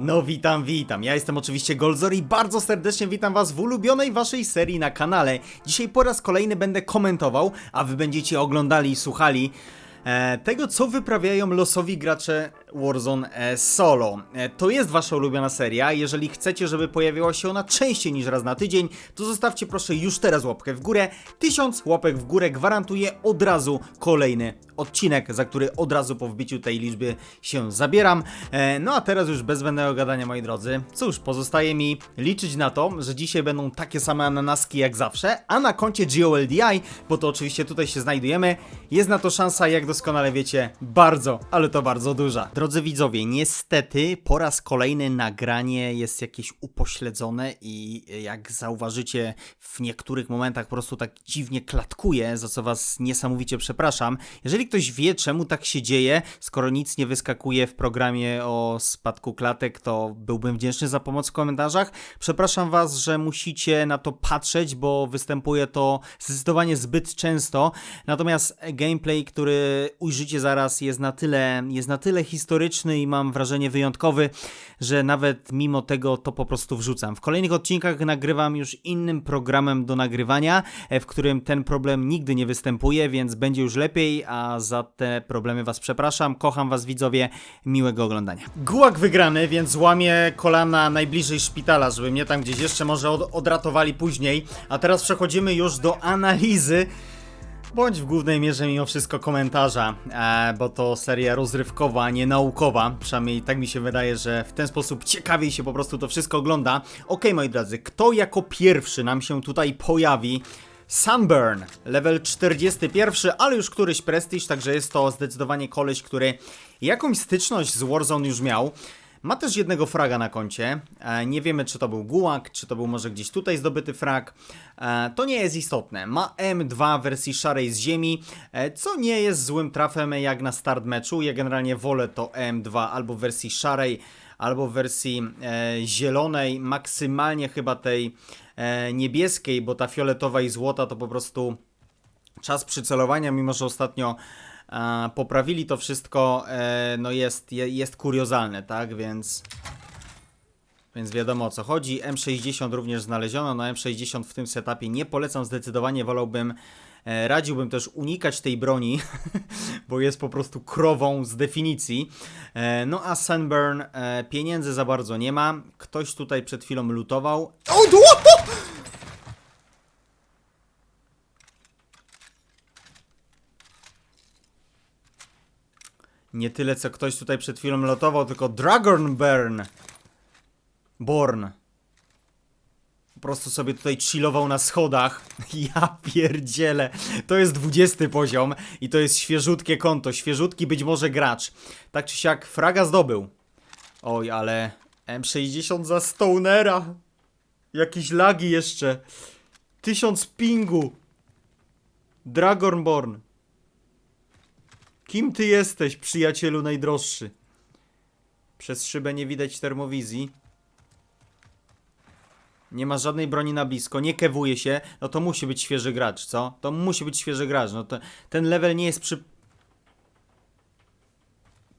No witam, witam. Ja jestem oczywiście Golzor i bardzo serdecznie witam was w ulubionej waszej serii na kanale. Dzisiaj po raz kolejny będę komentował, a wy będziecie oglądali i słuchali e, tego, co wyprawiają losowi gracze Warzone e, solo. E, to jest wasza ulubiona seria. Jeżeli chcecie, żeby pojawiała się ona częściej niż raz na tydzień, to zostawcie proszę już teraz łapkę w górę. Tysiąc łapek w górę gwarantuje od razu kolejny odcinek, za który od razu po wbiciu tej liczby się zabieram. E, no a teraz już bez zbędnego gadania, moi drodzy. Cóż, pozostaje mi liczyć na to, że dzisiaj będą takie same ananaski jak zawsze, a na koncie GOLDI, bo to oczywiście tutaj się znajdujemy, jest na to szansa, jak doskonale wiecie, bardzo, ale to bardzo duża. Drodzy widzowie, niestety po raz kolejny nagranie jest jakieś upośledzone i jak zauważycie w niektórych momentach po prostu tak dziwnie klatkuje, za co was niesamowicie przepraszam. Jeżeli ktoś wie, czemu tak się dzieje, skoro nic nie wyskakuje w programie o spadku klatek, to byłbym wdzięczny za pomoc w komentarzach. Przepraszam was, że musicie na to patrzeć, bo występuje to zdecydowanie zbyt często. Natomiast gameplay, który ujrzycie zaraz, jest na tyle, jest na tyle historyczny i mam wrażenie wyjątkowy, że nawet mimo tego to po prostu wrzucam. W kolejnych odcinkach nagrywam już innym programem do nagrywania, e, w którym ten problem nigdy nie występuje, więc będzie już lepiej, a za te problemy was przepraszam. Kocham was widzowie, miłego oglądania. Gułak wygrany, więc łamię kolana najbliżej szpitala, żeby mnie tam gdzieś jeszcze może od, odratowali później. A teraz przechodzimy już do analizy bądź w głównej mierze mimo wszystko komentarza, e, bo to seria rozrywkowa, a nie naukowa. Przynajmniej tak mi się wydaje, że w ten sposób ciekawiej się po prostu to wszystko ogląda. Okej, moi drodzy, kto jako pierwszy nam się tutaj pojawi? Sunburn, level 41, ale już któryś prestiż, także jest to zdecydowanie koleś, który jakąś styczność z Warzone już miał. Ma też jednego fraga na koncie. E, nie wiemy, czy to był gułak, czy to był może gdzieś tutaj zdobyty frag. E, to nie jest istotne. Ma M2 w wersji szarej z ziemi, e, co nie jest złym trafem jak na start meczu. Ja generalnie wolę to M2 albo w wersji szarej, albo w wersji zielonej, maksymalnie chyba tej niebieskiej, bo ta fioletowa i złota to po prostu czas przycelowania, mimo że ostatnio poprawili to wszystko, e, no jest, je, jest kuriozalne, tak, więc... Więc wiadomo o co chodzi. M60 również znaleziono. No M60 w tym setupie nie polecam zdecydowanie. Wolałbym, e, radziłbym też unikać tej broni, bo jest po prostu krową z definicji. E, no a Sunburn pieniędzy za bardzo nie ma. Ktoś tutaj przed chwilą lutował. O, o, o! Nie tyle co ktoś tutaj przed chwilą lotował, tylko Dragonburn. Born. Po prostu sobie tutaj chillował na schodach. Ja pierdzielę. To jest 20 poziom i to jest świeżutkie konto. Świeżutki być może gracz. Tak czy siak fraga zdobył. Oj, ale M60 za Stonera. Jakieś lagi jeszcze. 1000 pingu. Dragonborn. Kim ty jesteś, przyjacielu najdroższy? Przez szybę nie widać termowizji. Nie ma żadnej broni na blisko, nie kewuje się, no to musi być świeży gracz, co? To musi być świeży gracz, no to ten level nie jest przy...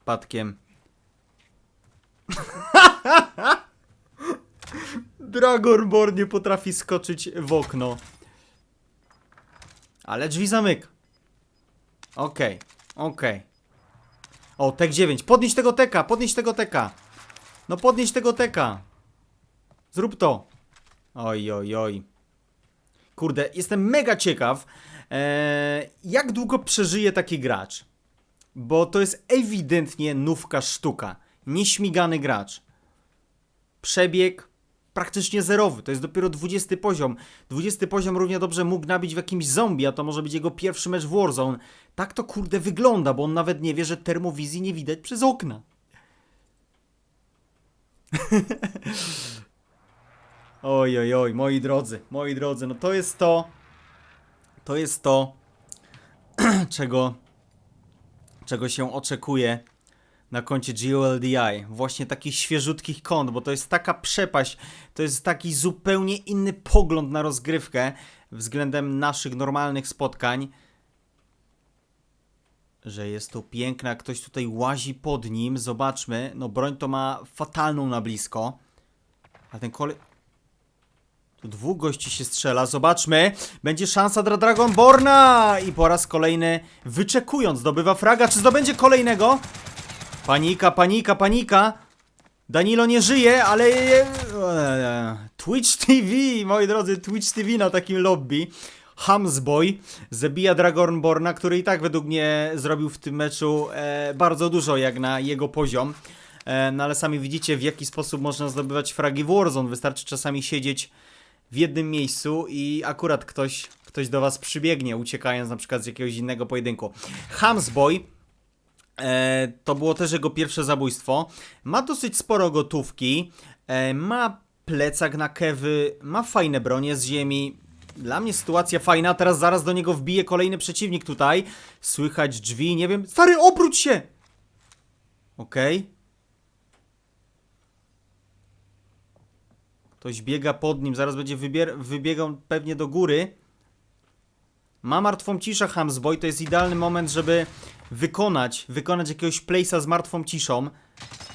Padkiem. Dragonborn nie potrafi skoczyć w okno. Ale drzwi zamyka. Okej, okej. O, tek 9. Podnieś tego teka, podnieś tego teka. No podnieś tego teka. Zrób to. Oj, oj, oj. Kurde, jestem mega ciekaw, e, jak długo przeżyje taki gracz. Bo to jest ewidentnie nówka sztuka. Nieśmigany gracz. Przebieg praktycznie zerowy. To jest dopiero 20 poziom. 20 poziom równie dobrze mógł nabić w jakimś zombie, a to może być jego pierwszy mecz w Warzone. Tak to kurde wygląda, bo on nawet nie wie, że termowizji nie widać przez okna. Oj, oj, oj, moi drodzy, moi drodzy, no to jest to, to jest to, czego, czego się oczekuje na koncie GOLDI. Właśnie takich świeżutkich kont, bo to jest taka przepaść, to jest taki zupełnie inny pogląd na rozgrywkę względem naszych normalnych spotkań, że jest to piękne, jak ktoś tutaj łazi pod nim. Zobaczmy. No broń to ma fatalną na blisko. A ten kolej... Tu dwóch gości się strzela, zobaczmy. Będzie szansa dla Dragonborna! I po raz kolejny, wyczekując, zdobywa fraga. Czy zdobędzie kolejnego? Panika, panika, panika. Danilo nie żyje, ale... Twitch TV, moi drodzy, Twitch TV na takim lobby. Hamsboy zabija Dragonborna, który i tak według mnie zrobił w tym meczu e, bardzo dużo jak na jego poziom. E, no ale sami widzicie w jaki sposób można zdobywać fragi w Warzone. Wystarczy czasami siedzieć w jednym miejscu i akurat ktoś, ktoś do was przybiegnie, uciekając na przykład z jakiegoś innego pojedynku. Hamsboy E, to było też jego pierwsze zabójstwo. Ma dosyć sporo gotówki. E, ma plecak na kewy. Ma fajne bronie z ziemi. Dla mnie sytuacja fajna. Teraz zaraz do niego wbije kolejny przeciwnik tutaj. Słychać drzwi, nie wiem. Stary, obróć się! Okej. Ktoś biega pod nim. Zaraz będzie wybiegał pewnie do góry. Ma martwą ciszę Hamsboy, to jest idealny moment, żeby wykonać, wykonać jakiegoś place'a z martwą ciszą.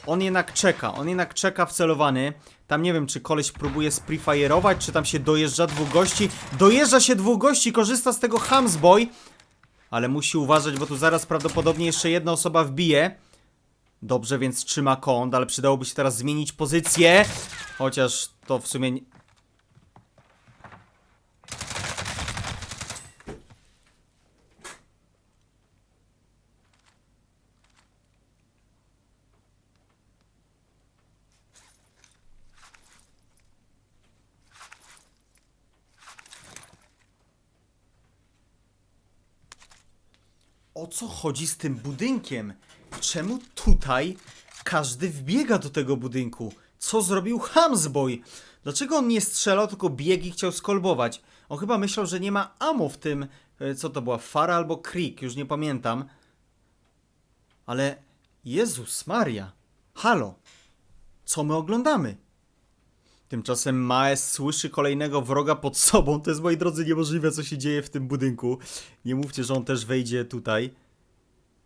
On jednak czeka, on jednak czeka wcelowany. Tam nie wiem, czy koleś próbuje sprefire'ować, czy tam się dojeżdża dwóch gości. Dojeżdża się dwóch gości, korzysta z tego Hamsboy. Ale musi uważać, bo tu zaraz prawdopodobnie jeszcze jedna osoba wbije. Dobrze, więc trzyma kąt, ale przydałoby się teraz zmienić pozycję. Chociaż to w sumie... co chodzi z tym budynkiem? Czemu tutaj każdy wbiega do tego budynku? Co zrobił Hamsboy? Dlaczego on nie strzelał, tylko biegi chciał skolbować? On chyba myślał, że nie ma ammo w tym, e, co to była, Fara albo Creek, już nie pamiętam. Ale Jezus Maria, halo, co my oglądamy? Tymczasem Maes słyszy kolejnego wroga pod sobą. To jest, moi drodzy, niemożliwe, co się dzieje w tym budynku. Nie mówcie, że on też wejdzie tutaj.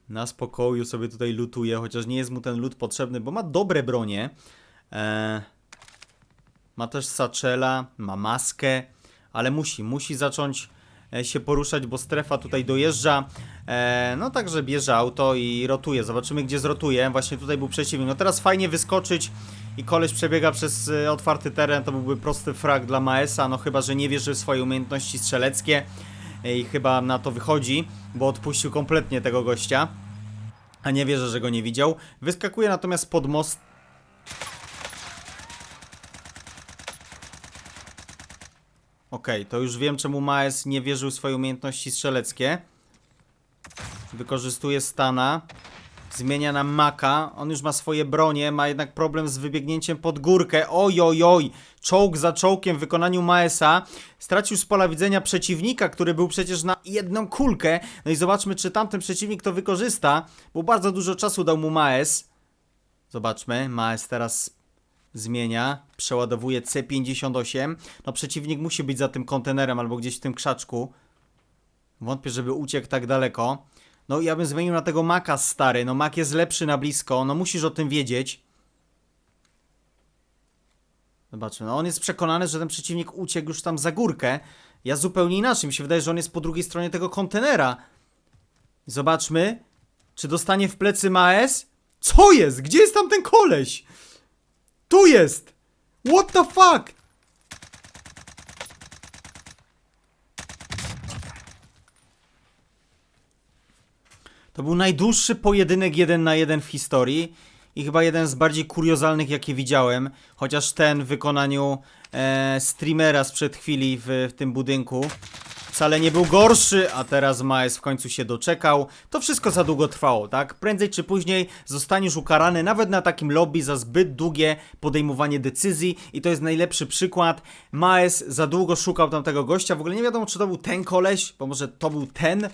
Na spokoju sobie tutaj lutuje, chociaż nie jest mu ten lód potrzebny, bo ma dobre bronie. Eee, ma też saczela, ma maskę, ale musi, musi zacząć e, się poruszać, bo strefa tutaj dojeżdża. E, no także bierze auto i rotuje. Zobaczymy, gdzie zrotuje. Właśnie tutaj był przeciwnik. No teraz fajnie wyskoczyć i koleś przebiega przez e, otwarty teren. To byłby prosty frag dla Maesa. No chyba, że nie wierzy w swoje umiejętności strzeleckie. E, I chyba na to wychodzi, bo odpuścił kompletnie tego gościa. A nie wierzę, że go nie widział. Wyskakuje natomiast pod most. Okej, to już wiem, czemu Maes nie wierzył w swoje umiejętności strzeleckie. Wykorzystuje stana. Zmienia na maka. On już ma swoje bronie, ma jednak problem z wybiegnięciem pod górkę. Oj, oj, oj. Czołg za czołkiem w wykonaniu Maesa. Stracił z pola widzenia przeciwnika, który był przecież na jedną kulkę. No i zobaczmy, czy tamten przeciwnik to wykorzysta, bo bardzo dużo czasu dał mu Maes. Zobaczmy, Maes teraz zmienia, przeładowuje C58. No przeciwnik musi być za tym kontenerem albo gdzieś w tym krzaczku. Wątpię, żeby uciekł tak daleko. No ja bym zmienił na tego Maka stary, no Mak jest lepszy na blisko, no musisz o tym wiedzieć. Zobaczmy, no on jest przekonany, że ten przeciwnik uciekł już tam za górkę. Ja zupełnie inaczej, mi się wydaje, że on jest po drugiej stronie tego kontenera. Zobaczmy, czy dostanie w plecy Maes? Co jest? Gdzie jest tam ten koleś? Tu jest! What the fuck? To był najdłuższy pojedynek jeden na jeden w historii i chyba jeden z bardziej kuriozalnych, jakie widziałem. Chociaż ten w wykonaniu e, streamera sprzed chwili w, w tym budynku wcale nie był gorszy, a teraz Maes w końcu się doczekał. To wszystko za długo trwało, tak? Prędzej czy później zostaniesz ukarany nawet na takim lobby za zbyt długie podejmowanie decyzji i to jest najlepszy przykład. Maes za długo szukał tamtego gościa, w ogóle nie wiadomo czy to był ten koleś, bo może to był ten,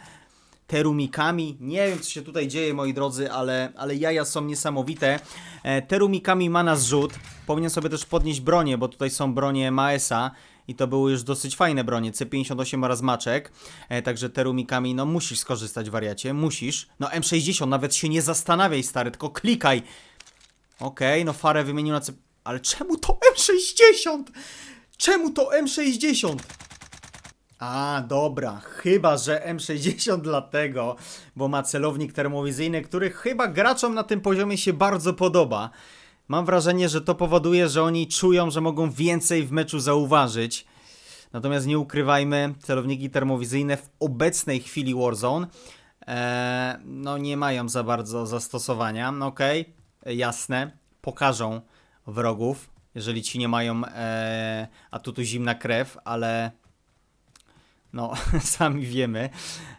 Terumikami. Nie wiem, co się tutaj dzieje, moi drodzy, ale, ale jaja są niesamowite. E, terumikami ma na zrzut. Powinien sobie też podnieść bronię, bo tutaj są bronie Maesa. i to były już dosyć fajne bronie, C58 oraz Maczek, e, także terumikami, no musisz skorzystać wariacie, musisz. No M60, nawet się nie zastanawiaj stary, tylko klikaj. Okej, no farę wymienił na C... Ale czemu to M60? Czemu to M60? A, dobra, chyba, że M60 dlatego, bo ma celownik termowizyjny, który chyba graczom na tym poziomie się bardzo podoba. Mam wrażenie, że to powoduje, że oni czują, że mogą więcej w meczu zauważyć. Natomiast nie ukrywajmy, celowniki termowizyjne w obecnej chwili Warzone e, no nie mają za bardzo zastosowania. No Okej, jasne, pokażą wrogów, jeżeli ci nie mają e, atutu zimna krew, ale no, sami wiemy,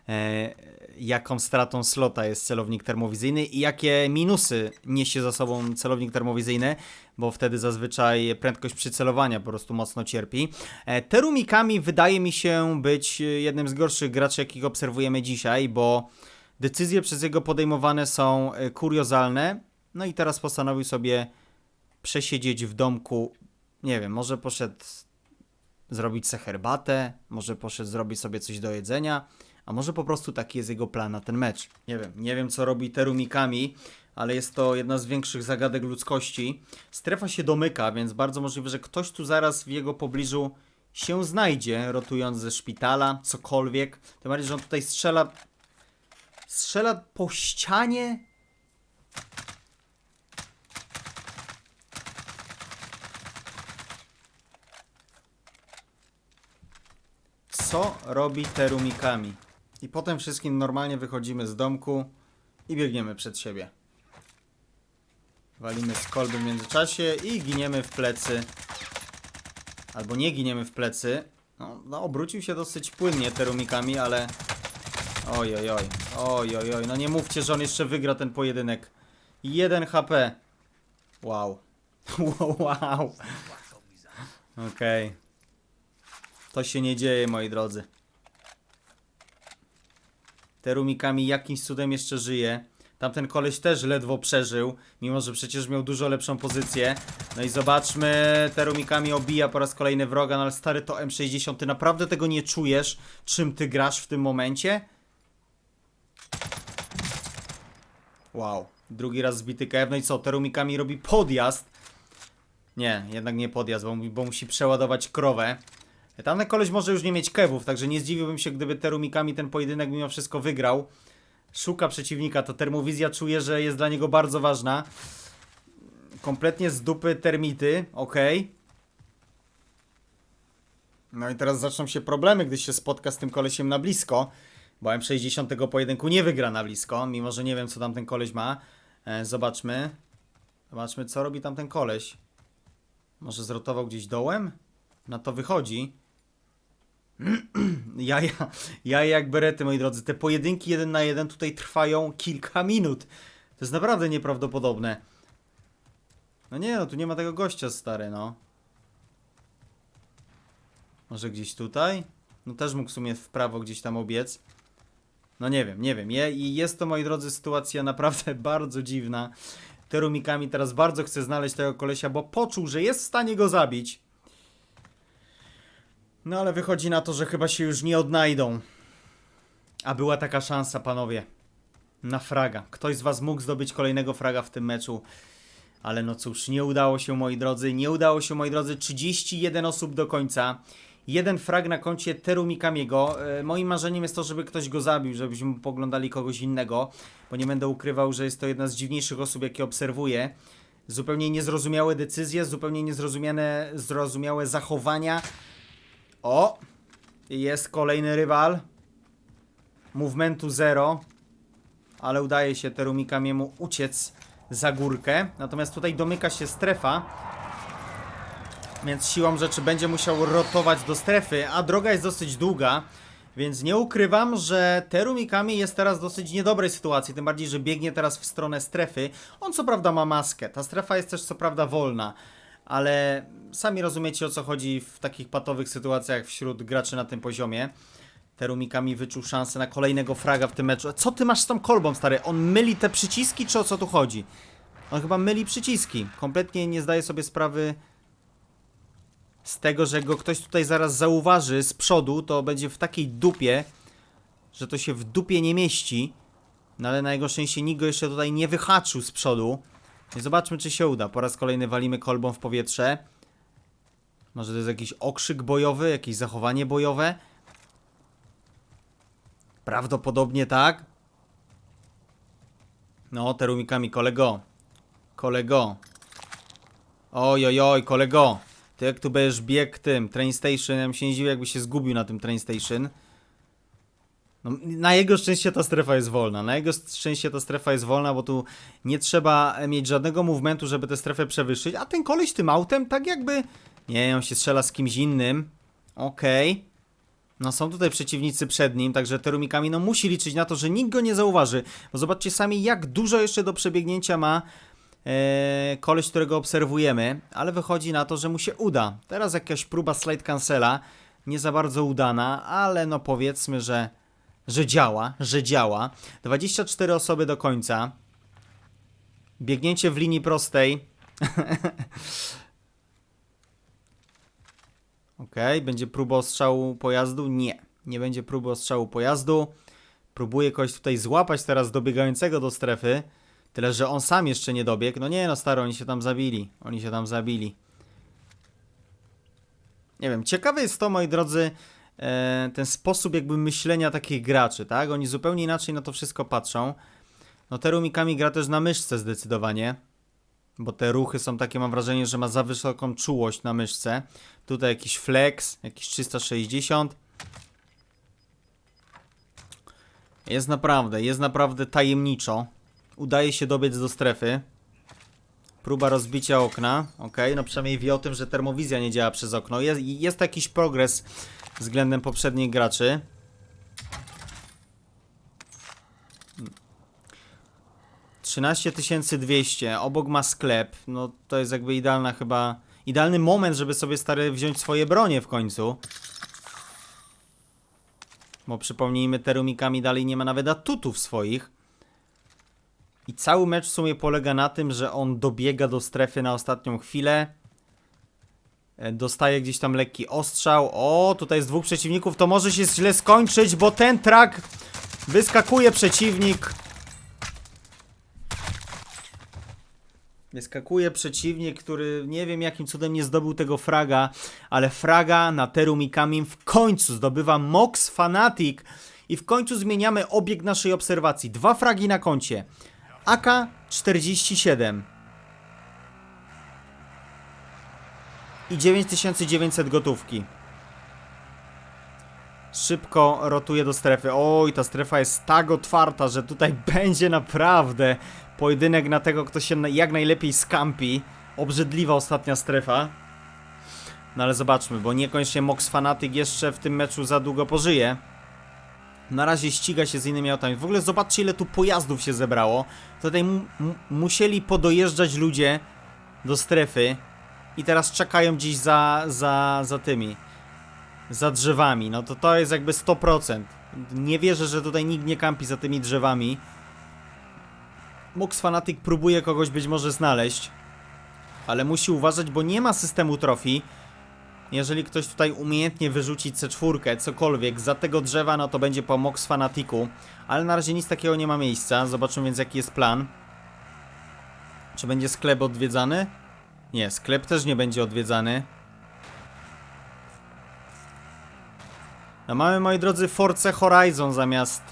e, jaką stratą slota jest celownik termowizyjny i jakie minusy niesie za sobą celownik termowizyjny, bo wtedy zazwyczaj prędkość przycelowania po prostu mocno cierpi. E, Terumikami wydaje mi się być jednym z gorszych graczy, jakich obserwujemy dzisiaj, bo decyzje przez jego podejmowane są e, kuriozalne. No i teraz postanowił sobie przesiedzieć w domku. Nie wiem, może poszedł zrobić se herbatę, może poszedł zrobić sobie coś do jedzenia, a może po prostu taki jest jego plan na ten mecz. Nie wiem, nie wiem co robi Terumikami, ale jest to jedna z większych zagadek ludzkości. Strefa się domyka, więc bardzo możliwe, że ktoś tu zaraz w jego pobliżu się znajdzie, rotując ze szpitala, cokolwiek. Tym bardziej, że on tutaj strzela... Strzela po ścianie? Co robi Terumikami? I potem wszystkim normalnie wychodzimy z domku i biegniemy przed siebie. Walimy z kolby w międzyczasie i giniemy w plecy. Albo nie giniemy w plecy. No, no obrócił się dosyć płynnie Terumikami, ale... Oj, oj, oj. Oj, oj, oj. No nie mówcie, że on jeszcze wygra ten pojedynek. 1 HP. Wow. wow. Okej. To się nie dzieje, moi drodzy. Terumikami jakimś cudem jeszcze żyje. Tamten koleś też ledwo przeżył, mimo że przecież miał dużo lepszą pozycję. No i zobaczmy, Terumikami obija po raz kolejny wroga, no ale stary to M60, ty naprawdę tego nie czujesz, czym ty grasz w tym momencie? Wow, drugi raz zbity KF, no i co, Terumikami robi podjazd. Nie, jednak nie podjazd, bo, bo musi przeładować krowę. Tamten koleś może już nie mieć kewów, także nie zdziwiłbym się, gdyby terumikami ten pojedynek mimo wszystko wygrał. Szuka przeciwnika, to termowizja czuje, że jest dla niego bardzo ważna. Kompletnie z dupy termity, ok. No i teraz zaczną się problemy, gdy się spotka z tym kolesiem na blisko. Bo M60 tego pojedynku nie wygra na blisko, mimo że nie wiem co tam ten koleś ma. E, zobaczmy. Zobaczmy co robi tam ten koleś. Może zrotował gdzieś dołem? Na to wychodzi. Jaja, jaja jak berety, moi drodzy. Te pojedynki jeden na jeden tutaj trwają kilka minut. To jest naprawdę nieprawdopodobne. No nie, no tu nie ma tego gościa, stary, no. Może gdzieś tutaj? No też mógł w sumie w prawo gdzieś tam obiec. No nie wiem, nie wiem. Je, I jest to, moi drodzy, sytuacja naprawdę bardzo dziwna. Terumikami teraz bardzo chce znaleźć tego kolesia, bo poczuł, że jest w stanie go zabić. No ale wychodzi na to, że chyba się już nie odnajdą. A była taka szansa, panowie. Na fraga. Ktoś z was mógł zdobyć kolejnego fraga w tym meczu. Ale no cóż, nie udało się, moi drodzy. Nie udało się, moi drodzy. 31 osób do końca. Jeden frag na koncie Terumikamiego. E, moim marzeniem jest to, żeby ktoś go zabił, żebyśmy poglądali kogoś innego. Bo nie będę ukrywał, że jest to jedna z dziwniejszych osób, jakie obserwuję. Zupełnie niezrozumiałe decyzje, zupełnie niezrozumiane zrozumiałe zachowania. O! Jest kolejny rywal. Movementu zero. Ale udaje się Terumikamiemu uciec za górkę. Natomiast tutaj domyka się strefa. Więc siłą rzeczy będzie musiał rotować do strefy, a droga jest dosyć długa. Więc nie ukrywam, że Terumikami jest teraz w dosyć niedobrej sytuacji, tym bardziej, że biegnie teraz w stronę strefy. On co prawda ma maskę, ta strefa jest też co prawda wolna, ale sami rozumiecie o co chodzi w takich patowych sytuacjach wśród graczy na tym poziomie. Terumikami wyczuł szansę na kolejnego fraga w tym meczu. Co ty masz z tą kolbą, stary? On myli te przyciski, czy o co tu chodzi? On chyba myli przyciski. Kompletnie nie zdaje sobie sprawy z tego, że go ktoś tutaj zaraz zauważy z przodu, to będzie w takiej dupie, że to się w dupie nie mieści. No ale na jego szczęście nikt go jeszcze tutaj nie wyhaczył z przodu. I zobaczmy, czy się uda. Po raz kolejny walimy kolbą w powietrze. Może to jest jakiś okrzyk bojowy, jakieś zachowanie bojowe? Prawdopodobnie tak. No, terumikami, kolego. Kolego. Oj, oj, oj, kolego. Ty jak tu będziesz biegł tym train station, ja bym się nie dziwił, jakby się zgubił na tym train station. No, na jego szczęście ta strefa jest wolna. Na jego szczęście ta strefa jest wolna, bo tu nie trzeba mieć żadnego movementu, żeby tę strefę przewyższyć. A ten koleś tym autem tak jakby... Nie, on się strzela z kimś innym. Okej. No są tutaj przeciwnicy przed nim, także terumikami no musi liczyć na to, że nikt go nie zauważy. Bo zobaczcie sami, jak dużo jeszcze do przebiegnięcia ma e, koleś, którego obserwujemy, ale wychodzi na to, że mu się uda. Teraz jakaś próba slide cancela, nie za bardzo udana, ale no powiedzmy, że, że działa, że działa. 24 osoby do końca. Biegnięcie w linii prostej. Okej, będzie próba ostrzału pojazdu? Nie, nie będzie próby ostrzału pojazdu. Próbuję kogoś tutaj złapać teraz dobiegającego do strefy. Tyle, że on sam jeszcze nie dobiegł. No nie no, stary, oni się tam zabili. Oni się tam zabili. Nie wiem, ciekawe jest to, moi drodzy, ten sposób jakby myślenia takich graczy, tak? Oni zupełnie inaczej na to wszystko patrzą. No Terumikami gra też na myszce zdecydowanie. Bo te ruchy są takie, mam wrażenie, że ma za wysoką czułość na myszce. Tutaj jakiś flex, jakiś 360. Jest naprawdę, jest naprawdę tajemniczo. Udaje się dobiec do strefy. Próba rozbicia okna. Ok, no przynajmniej wie o tym, że termowizja nie działa przez okno. Jest, jest jakiś progres względem poprzednich graczy. Trzynaście tysięcy dwieście. Obok ma sklep. No to jest jakby idealna chyba... Idealny moment, żeby sobie stary wziąć swoje bronie w końcu. Bo przypomnijmy, terumikami dalej nie ma nawet atutów swoich. I cały mecz w sumie polega na tym, że on dobiega do strefy na ostatnią chwilę. E, Dostaje gdzieś tam lekki ostrzał. O, tutaj jest dwóch przeciwników. To może się źle skończyć, bo ten trak wyskakuje przeciwnik. Wyskakuje przeciwnik, który nie wiem jakim cudem nie zdobył tego fraga, ale fraga na Terumikami w końcu zdobywa Mox Fanatic i w końcu zmieniamy obieg naszej obserwacji. Dwa fragi na koncie. AK-47 i 9900 gotówki. Szybko rotuje do strefy. Oj, ta strefa jest tak otwarta, że tutaj będzie naprawdę pojedynek na tego, kto się jak najlepiej skampi. Obrzydliwa ostatnia strefa. No ale zobaczmy, bo niekoniecznie Mox Fanatic jeszcze w tym meczu za długo pożyje. Na razie ściga się z innymi autami. W ogóle zobaczcie ile tu pojazdów się zebrało. Tutaj mu mu- musieli podojeżdżać ludzie do strefy i teraz czekają gdzieś za, za, za tymi, za drzewami. No to to jest jakby 100%. Nie wierzę, że tutaj nikt nie kampi za tymi drzewami. Mox Fanatic próbuje kogoś być może znaleźć, ale musi uważać, bo nie ma systemu trofii. Jeżeli ktoś tutaj umiejętnie wyrzuci C4, cokolwiek za tego drzewa, no to będzie po Mox Fanatiku. Ale na razie nic takiego nie ma miejsca. Zobaczymy więc jaki jest plan. Czy będzie sklep odwiedzany? Nie, sklep też nie będzie odwiedzany. No mamy, moi drodzy, Force Horizon zamiast,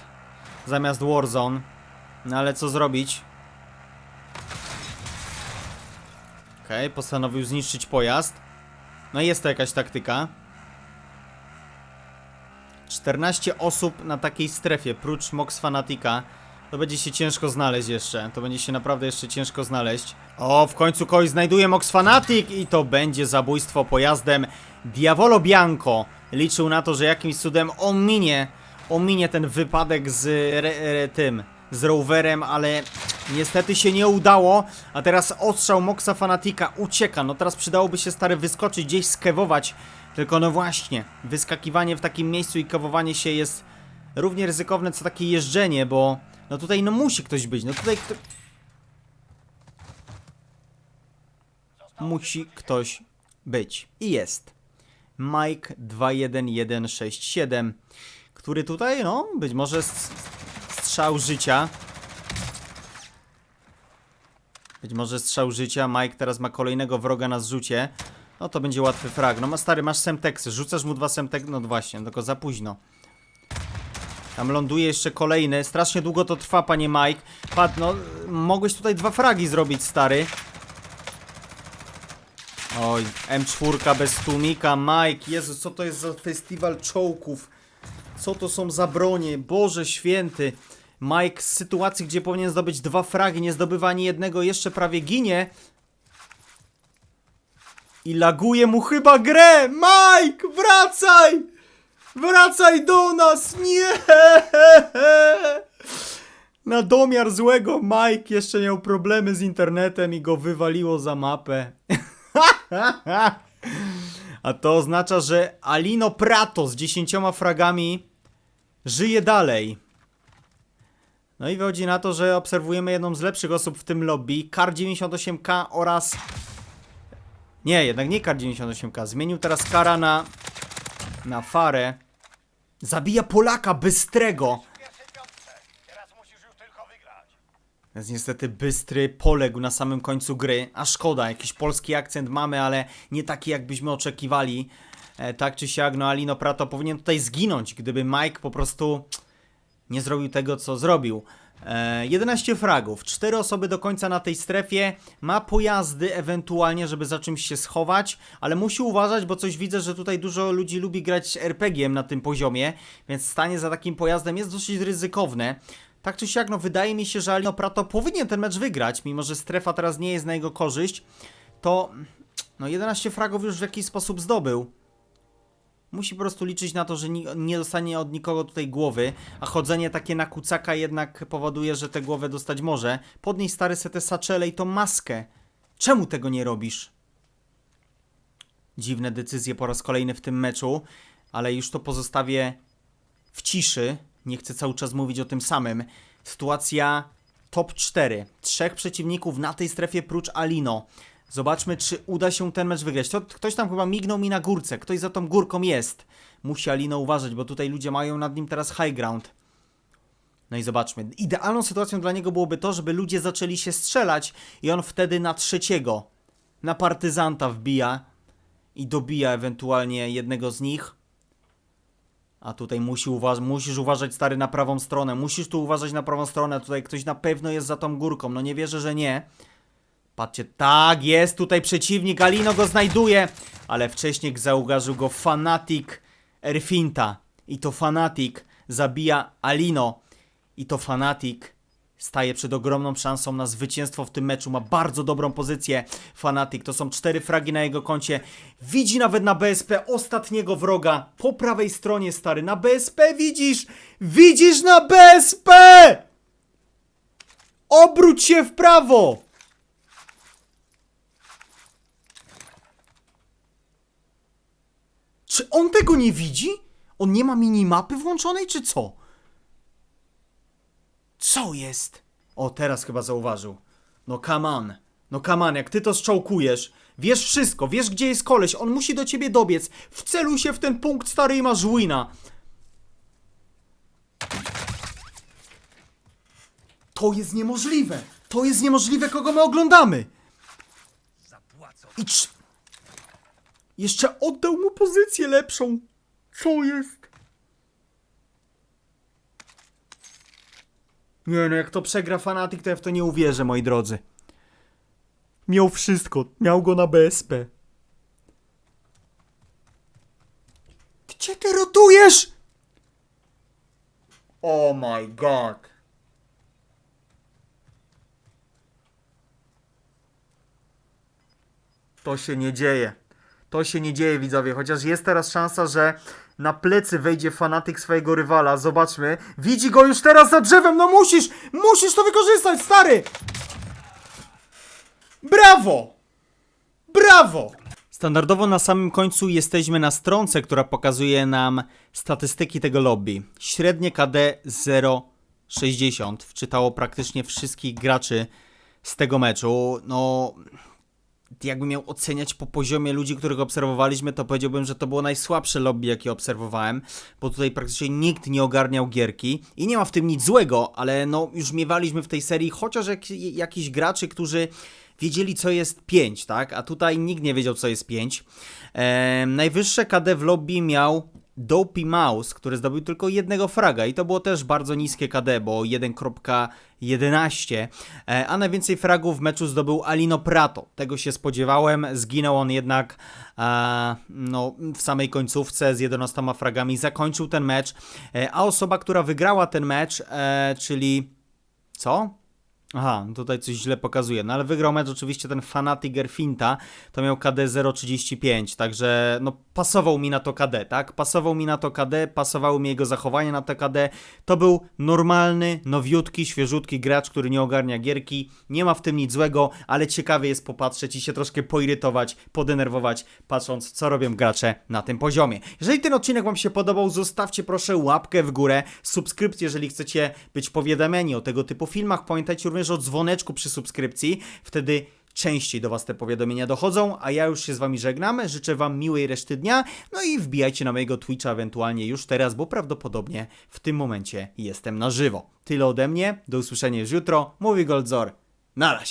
zamiast Warzone. No ale co zrobić? Okej, postanowił zniszczyć pojazd. No jest to jakaś taktyka. 14 osób na takiej strefie, prócz Mox Fanatica. To będzie się ciężko znaleźć jeszcze. To będzie się naprawdę jeszcze ciężko znaleźć. O, w końcu kogoś znajduje Mox Fanatic i to będzie zabójstwo pojazdem Diavolo Bianco. Liczył na to, że jakimś cudem ominie, ominie ten wypadek z re, re, tym, z rowerem, ale niestety się nie udało. A teraz ostrzał Moxa Fanatica ucieka. No teraz przydałoby się stary wyskoczyć, gdzieś skewować. Tylko no właśnie, wyskakiwanie w takim miejscu i kewowanie się jest równie ryzykowne co takie jeżdżenie, bo no tutaj no musi ktoś być. No tutaj kto... musi ktoś być. I jest. Mike 21167, który tutaj, no, być może strzał życia. Być może strzał życia. Mike teraz ma kolejnego wroga na zrzucie. No to będzie łatwy frag. No ma stary, masz semteksy. Rzucasz mu dwa semteksy. No właśnie, tylko za późno. Tam ląduje jeszcze kolejny. Strasznie długo to trwa, panie Mike. Pat, no, mogłeś tutaj dwa fragi zrobić, stary. Oj, M4 bez tłumika, Mike. Jezu, co to jest za festiwal czołków? Co to są za bronie? Boże święty. Mike z sytuacji, gdzie powinien zdobyć dwa fragi, nie zdobywa ani jednego, jeszcze prawie ginie. I laguje mu chyba grę! Mike, wracaj! Wracaj do nas! Nie! Na domiar złego Mike jeszcze miał problemy z internetem i go wywaliło za mapę. A to oznacza, że Alino Prato z 10 fragami żyje dalej. No i wychodzi na to, że obserwujemy jedną z lepszych osób w tym lobby, Kar98K oraz... Nie, jednak nie Kar98K, zmienił teraz Kara na... na Farę. Zabija Polaka Bystrego. Jest niestety bystry poległ na samym końcu gry, a szkoda, jakiś polski akcent mamy, ale nie taki jakbyśmy oczekiwali. E, tak czy siak, no Alino Prato powinien tutaj zginąć, gdyby Mike po prostu nie zrobił tego, co zrobił. E, 11 fragów, 4 osoby do końca na tej strefie, ma pojazdy ewentualnie, żeby za czymś się schować, ale musi uważać, bo coś widzę, że tutaj dużo ludzi lubi grać RPG-iem na tym poziomie, więc stanie za takim pojazdem jest dosyć ryzykowne. Tak czy siak, no wydaje mi się, że Alino Prato powinien ten mecz wygrać, mimo że strefa teraz nie jest na jego korzyść, to no 11 fragów już w jakiś sposób zdobył. Musi po prostu liczyć na to, że ni- nie dostanie od nikogo tutaj głowy, a chodzenie takie na kucaka jednak powoduje, że tę głowę dostać może. Podnieś stary setę saczele i tą maskę. Czemu tego nie robisz? Dziwne decyzje po raz kolejny w tym meczu, ale już to pozostawię w ciszy. Nie chcę cały czas mówić o tym samym. Sytuacja top 4. Trzech przeciwników na tej strefie prócz Alino. Zobaczmy, czy uda się ten mecz wygrać. To, ktoś tam chyba mignął mi na górce. Ktoś za tą górką jest. Musi Alino uważać, bo tutaj ludzie mają nad nim teraz high ground. No i zobaczmy. Idealną sytuacją dla niego byłoby to, żeby ludzie zaczęli się strzelać i on wtedy na trzeciego, na partyzanta wbija i dobija ewentualnie jednego z nich. A tutaj musi uważ musisz uważać stary na prawą stronę. Musisz tu uważać na prawą stronę. Tutaj ktoś na pewno jest za tą górką. No nie wierzę, że nie. Patrzcie, tak, jest tutaj przeciwnik. Alino go znajduje. Ale wcześniej zauważył go Fanatic Erfinta. I to Fanatic zabija Alino. I to Fanatic staje przed ogromną szansą na zwycięstwo w tym meczu. Ma bardzo dobrą pozycję. Fanatic to są cztery fragi na jego koncie. Widzi nawet na BSP ostatniego wroga po prawej stronie, stary. Na BSP widzisz! Widzisz na BSP! Obróć się w prawo! Czy on tego nie widzi? On nie ma minimapy włączonej, czy co? Co jest? O, teraz chyba zauważył. No come on. No come on, jak ty to strzałkujesz. Wiesz wszystko, wiesz gdzie jest koleś, on musi do ciebie dobiec. Wceluj się w ten punkt stary i masz wina. To jest niemożliwe. To jest niemożliwe, kogo my oglądamy. I trz... Jeszcze oddał mu pozycję lepszą. Co jest? Nie no, jak to przegra Fanatic, to ja w to nie uwierzę, moi drodzy. Miał wszystko. Miał go na BSP. Gdzie ty rotujesz? Oh my god. To się nie dzieje. To się nie dzieje, widzowie. Chociaż jest teraz szansa, że na plecy wejdzie fanatyk swojego rywala. Zobaczmy. Widzi go już teraz za drzewem. No musisz! Musisz to wykorzystać, stary! Brawo! Brawo! Standardowo na samym końcu jesteśmy na stronce, która pokazuje nam statystyki tego lobby. Średnie KD 0,60. Wczytało praktycznie wszystkich graczy z tego meczu. No, jakbym miał oceniać po poziomie ludzi, których obserwowaliśmy, to powiedziałbym, że to było najsłabsze lobby, jakie obserwowałem, bo tutaj praktycznie nikt nie ogarniał gierki i nie ma w tym nic złego, ale no już miewaliśmy w tej serii chociaż jak, jakiś graczy, którzy wiedzieli, co jest 5, tak? A tutaj nikt nie wiedział, co jest 5. Ehm, najwyższe KD w lobby miał Dopey Mouse, który zdobył tylko jednego fraga i to było też bardzo niskie KD, bo 1.11, e, a najwięcej fragów w meczu zdobył Alino Prato. Tego się spodziewałem, zginął on jednak e, no, w samej końcówce z 11 fragami, zakończył ten mecz, e, a osoba, która wygrała ten mecz, e, czyli co? Aha, no tutaj coś źle pokazuje. No ale wygrał mecz oczywiście ten Fanatiger Finta, to miał KD 0,35, także no pasował mi na to KD, tak? Pasował mi na to KD, pasowały mi jego zachowanie na to KD. To był normalny, nowiutki, świeżutki gracz, który nie ogarnia gierki. Nie ma w tym nic złego, ale ciekawie jest popatrzeć i się troszkę poirytować, podenerwować, patrząc co robią gracze na tym poziomie. Jeżeli ten odcinek Wam się podobał, zostawcie proszę łapkę w górę, subskrypcję, jeżeli chcecie być powiadamiani o tego typu filmach. Pamiętajcie również o dzwoneczku przy subskrypcji, wtedy częściej do Was te powiadomienia dochodzą, a ja już się z Wami żegnam, życzę Wam miłej reszty dnia, no i wbijajcie na mojego Twitcha ewentualnie już teraz, bo prawdopodobnie w tym momencie jestem na żywo. Tyle ode mnie, do usłyszenia już jutro, mówi Goldzor, na razie.